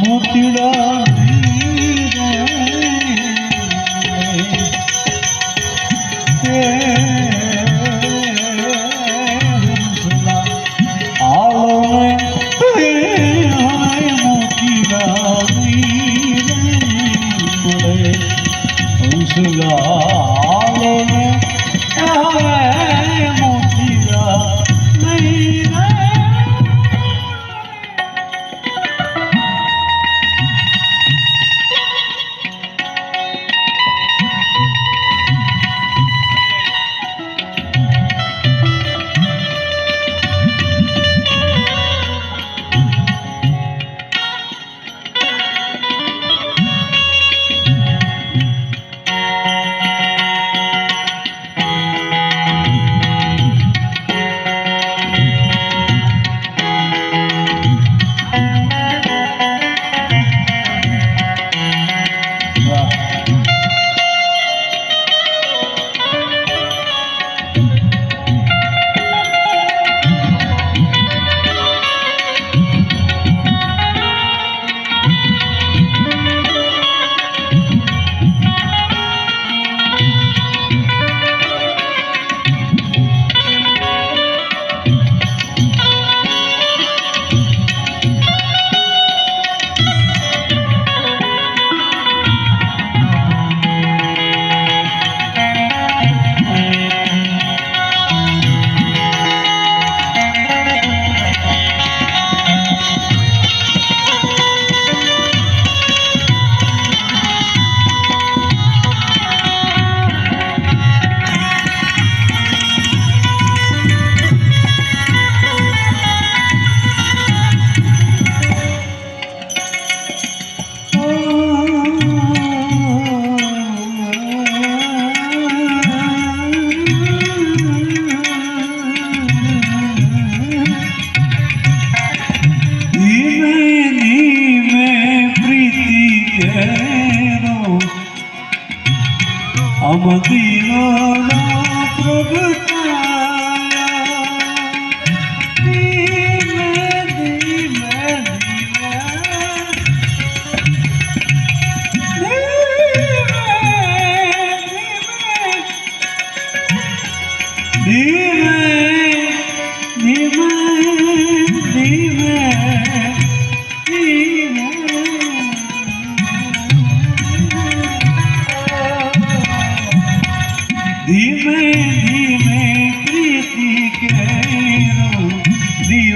મૂર્તિડા મદીનાના પ્રગટ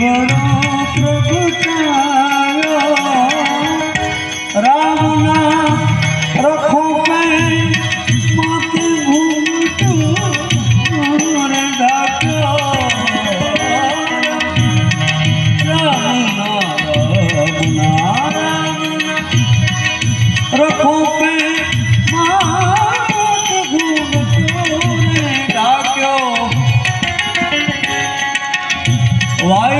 বড় প্রভু রাম না রখো মাতে ভূত ডাক রাম না রাম না রখো Why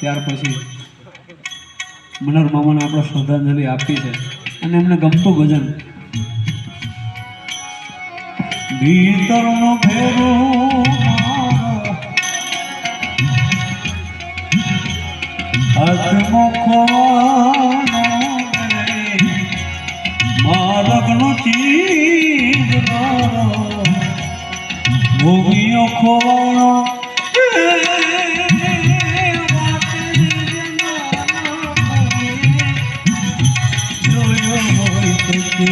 ત્યાર પછી મનોર મામાને આપણે શ્રદ્ધાંજલિ આપી છે. અને એમને ગમતું ભજન. ખોવાણો থেকে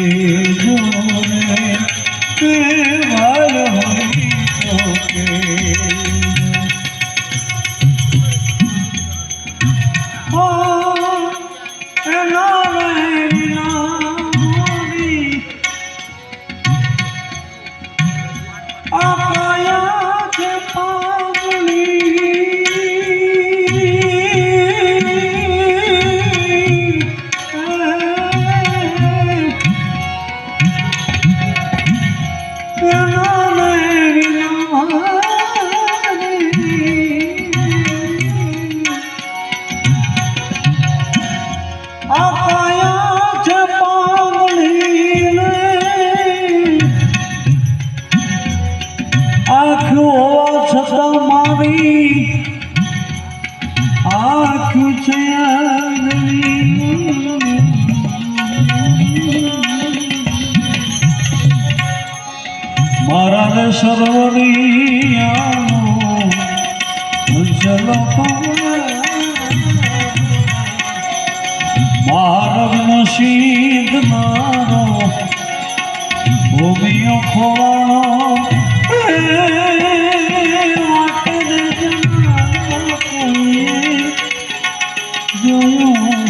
সরণিয়া উজ্জ্বল মারব মসিদ মার ভূমি জয়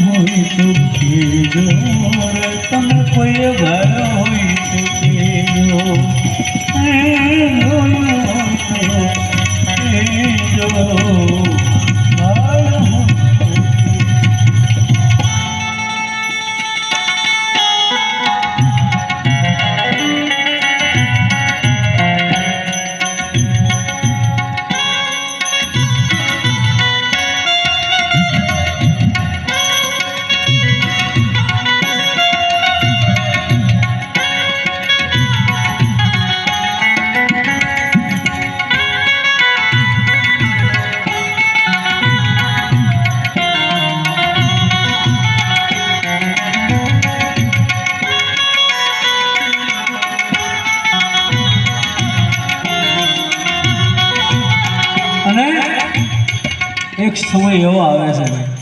হয়ে দুঃখী জয় 从未有啊，为什么？